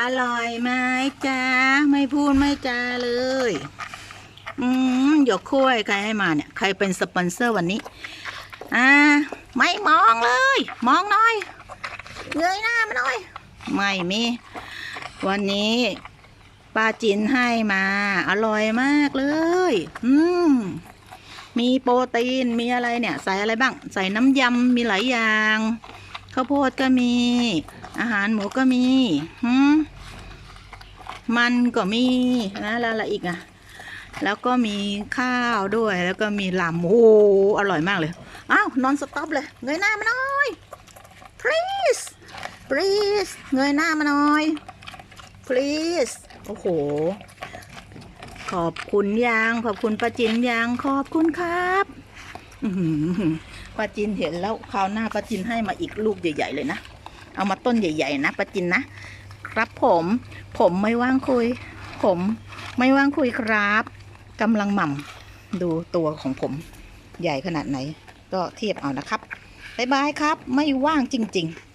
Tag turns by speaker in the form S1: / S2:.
S1: อร่อยไหมจ้าไม่พูดไม่จาเลย อืมหยกคุ้ยใครให้มาเนี่ย ใครเป็นสปอนเซอร์วันนี้ อ่า ไม่มองเลย มองหน่อยเงยหน้ามาหน่อย ไม่มี วันนี้ป้าจินให้มา อร่อยมากเลย อืมมีโปรตีนมีอะไรเนี่ย ใส่อะไรบ้าง ใส่น้ำยำมีหลายอย่างข้าวโพดก็มี อาหารหมูก็มีหืมมันก็มีนะแล้วอะไรอีกอะแล้วก็มีข้าวด้วย แล้วก็มีลำโอ้อร่อยมากเลย อ้าวนอนสต็อปเลย เงยหน้ามาหน่อย please please เงยหน้ามาหน่อย please โอ้โห ขอบคุณยังขอบคุณป้าจินยังขอบคุณครับป้าจินเห็นแล้วคราวหน้าป้าจินให้มาอีกลูกใหญ่ ๆ เลยนะ เอามาต้นใหญ่ๆนะประจินนะครับผม ผมไม่ว่างคุย ผมไม่ว่างคุยครับกำลังหม่ำดูตัวของผมใหญ่ขนาดไหน ก็เทียบเอานะครับบ๊ายบายครับ ไม่ว่างจริง ๆ